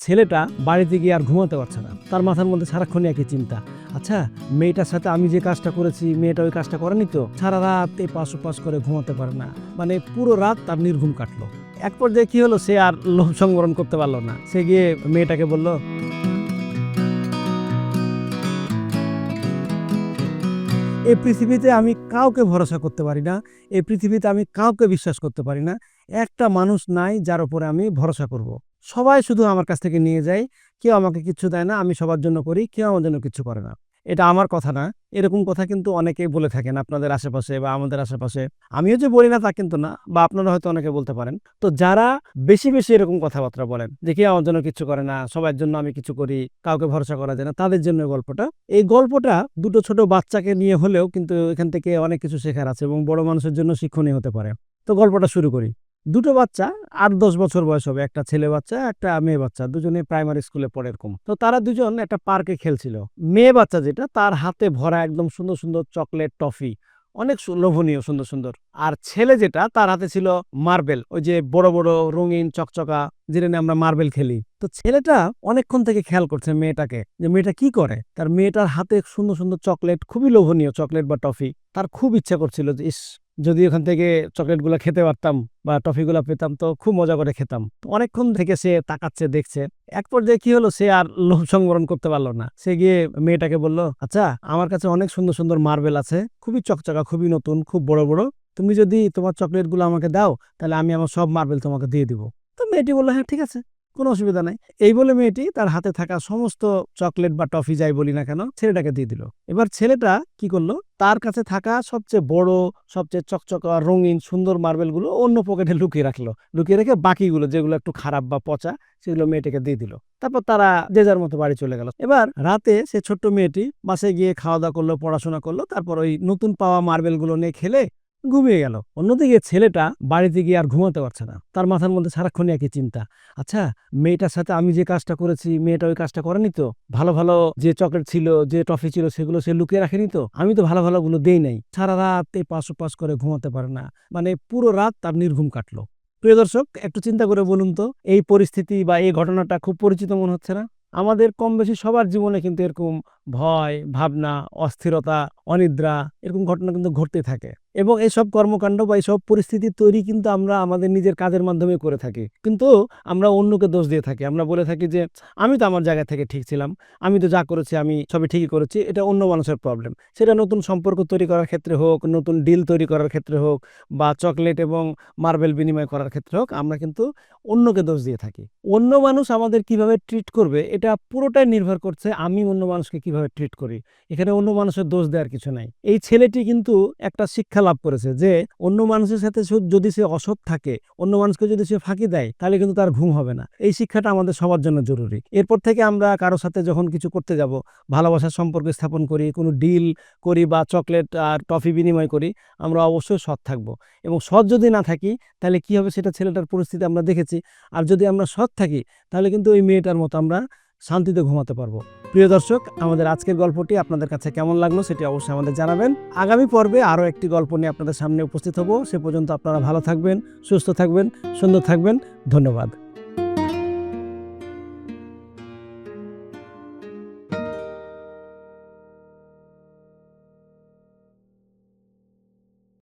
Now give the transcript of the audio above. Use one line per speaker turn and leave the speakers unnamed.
ছেলেটা বাড়িতে গিয়ে আর ঘুমাতে পারছে না। তার মাথার মধ্যে সারাক্ষণই একই চিন্তা। আচ্ছা মেয়েটার সাথে আমি যে কাজটা করেছি, মেয়েটা ওই কাজটা করেনি তো? সারা রাত এই পাশ পাশ করে ঘুমাতে পারে না। মানে পুরো রাত তার নির্ঘুম কাটলো। এক পর্যায়ে কি হলো? সে আর লোভ সংবরণ করতে পারল না। সে গিয়ে মেয়েটাকে বলল এই পৃথিবীতে আমি কাউকে ভরসা করতে পারি না। এই পৃথিবীতে আমি কাউকে বিশ্বাস করতে পারি না। একটা মানুষ নাই যার উপরে আমি ভরসা করব। সবাই শুধু আমার কাছ থেকে নিয়ে যায়। কেউ আমাকে কিছু দেয় না, আমি সবার জন্য করি, কেউ আমার জন্য কিছু করে না। এটা আমার কথা না। এরকম কথা কিন্তু অনেকেই বলে থাকেন আপনাদের আশেপাশে বা আমাদের আশেপাশে। আমিও যে বলি না তা কিন্তু না, বা আপনারা হয়তো অনেকে বলতে পারেন। তো যারা বেশি বেশি এরকম কথাবার্তা বলেন, যে কেউ আমার জন্য কিছু করে না সবার জন্য আমি কিছু করি, কাউকে ভরসা করা যায় না, তাদের জন্য গল্পটা। এই গল্পটা দুটো ছোট বাচ্চাকে নিয়ে হলেও কিন্তু এখান থেকে অনেক কিছু শেখার আছে এবং বড় মানুষের জন্য শিক্ষণীয় হতে পারে। তো গল্পটা শুরু করি। দুটো বাচ্চা, আট দশ বছর বয়স হবে, একটা ছেলে বাচ্চা, একটা মেয়ে বাচ্চা, দুজনে প্রাইমারি স্কুলে পড়ে এরকম। তো তারা দুজন একটা পার্কে খেলছিল। মেয়ে বাচ্চা যেটা, তার হাতে ভরা একদম সুন্দর সুন্দর চকলেট টফি অনেক লোভনীয়, সুন্দর সুন্দর। আর ছেলে যেটা, তার হাতে ছিল মার্বেল ওই যে বড় বড় রঙিন চকচকা যেটা নিয়ে আমরা মার্বেল খেলি। তো ছেলেটা অনেকক্ষণ থেকে খেয়াল করছে মেয়েটাকে, যে মেয়েটা কি করে? তার মেয়েটার হাতে সুন্দর সুন্দর চকলেট খুবই লোভনীয় চকলেট বা টফি তার খুব ইচ্ছা করছিল যে, ইস যদি ওখান থেকে চকলেটগুলো খেতে পারতাম বা টফিগুলো পেতাম, তো খুব মজা করে খেতাম। অনেকক্ষণ থেকে সে তাকাচ্ছে, দেখছে। এক পর্যায়ে কি হলো? সে আর লোভ সংবরণ করতে পারল না। সে গিয়ে মেয়েটাকে বলল আচ্ছা আমার কাছে অনেক সুন্দর সুন্দর মার্বেল আছে। খুবই চকচকা, খুবই নতুন, খুব বড় বড়। তুমি যদি তোমার চকলেটগুলো আমাকে দাও, তাহলে আমি আমার সব মার্বেল তোমাকে দিয়ে দিব। তো মেয়েটি বলল হ্যাঁ ঠিক আছে। কোনো অসুবিধা নাই। এই বলে মেয়েটি তার হাতে থাকা সমস্ত চকলেট বা টফি যাই বলি না কেন, ছেলেটাকে দিয়ে দিল। এবার ছেলেটা কি করল? তার কাছে থাকা সবচেয়ে বড়, সবচেয়ে চকচকা, রঙিন, সুন্দর মার্বেলগুলো অন্য পকেটে লুকিয়ে রাখল। লুকিয়ে রেখে বাকিগুলো, যেগুলো একটু খারাপ বা পচা, সেগুলো মেয়েটিকে দিয়ে দিল। তারপর তারা যে যার মতো বাড়ি চলে গেল। এবার রাতে সে ছোট্ট মেয়েটি বাসে গিয়ে খাওয়া দাওয়া করল, পড়াশোনা করল, তারপর ওই নতুন পাওয়া মার্বেলগুলো নিয়ে খেলে ঘুমিয়ে গেল। অন্যদিকে ছেলেটা বাড়িতে গিয়ে আর ঘুমাতে পারছে না। তার মাথার মধ্যে সারাক্ষণই একই চিন্তা। আচ্ছা মেয়েটার সাথে আমি যে কাজটা করেছি, মেয়েটা ওই কাজটা করেনি তো? ভালো ভালো যে চকলেট ছিল, যে টফি ছিল, সেগুলো সে লুকিয়ে রাখেনি তো? আমি তো ভালো ভালোগুলো দেই নাই। সারা রাত এই পাশ পাশ করে ঘুমাতে পারে না। মানে পুরো রাত তার নির্ঘুম কাটলো। প্রিয় দর্শক, একটু চিন্তা করে বলুন তো, এই পরিস্থিতি বা এই ঘটনাটা খুব পরিচিত মনে হচ্ছে না? আমাদের কম বেশি সবার জীবনে কিন্তু এরকম ভয়, ভাবনা, অস্থিরতা, অনিদ্রা এরকম ঘটনা কিন্তু ঘটতে থাকে। এবং এইসব কর্মকাণ্ড বা এইসব পরিস্থিতি তৈরি কিন্তু আমরা আমাদের নিজের কাজের মাধ্যমে করে থাকি। কিন্তু আমরা অন্যকে দোষ দিয়ে থাকি। আমরা বলে থাকি যে, আমি তো আমার জায়গা থেকে ঠিক ছিলাম। আমি তো যা করেছি, আমি সবই ঠিকই করেছি। এটা অন্য মানুষের প্রবলেম সেটা নতুন সম্পর্ক তৈরি করার ক্ষেত্রে হোক, নতুন ডিল তৈরি করার ক্ষেত্রে হোক বা চকলেট এবং মার্বেল বিনিময় করার ক্ষেত্রে হোক, আমরা কিন্তু অন্যকে দোষ দিয়ে থাকি। অন্য মানুষ আমাদের কীভাবে ট্রিট করবে, এটা পুরোটাই নির্ভর করছে আমি অন্য মানুষকে কীভাবে ট্রিট করি? এখানে অন্য মানুষের দোষ দেওয়ার কিছু নাই। এই ছেলেটি কিন্তু একটা শিক্ষা লাভ করেছে যে, অন্য মানুষের সাথে যদি সে অসৎ থাকে, অন্য মানুষকে যদি সে ফাঁকি দেয়, তাহলে কিন্তু তার ঘুম হবে না। এই শিক্ষাটা আমাদের সবার জন্য জরুরি। এরপর থেকে আমরা কারও সাথে যখন কিছু করতে যাব, ভালোবাসার সম্পর্ক স্থাপন করি, কোনো ডিল করি বা চকলেট আর টফি বিনিময় করি, আমরা অবশ্যই সৎ থাকব। এবং সৎ যদি না থাকি, তাহলে কি হবে? সেটা ছেলেটার পরিস্থিতি আমরা দেখেছি। আর যদি আমরা সৎ থাকি, তাহলে কিন্তু ওই মেয়েটার মতো আমরা শান্তিতে ঘুমাতে পারব। প্রিয় দর্শক, আমাদের আজকের গল্পটি আপনাদের কাছে কেমন লাগল সেটি অবশ্যই আমাদের জানাবেন। আগামী পর্বে আরও একটি গল্প নিয়ে আপনাদের সামনে উপস্থিত হব। সে পর্যন্ত আপনারা ভালো থাকবেন, সুস্থ থাকবেন, সুন্দর থাকবেন। ধন্যবাদ।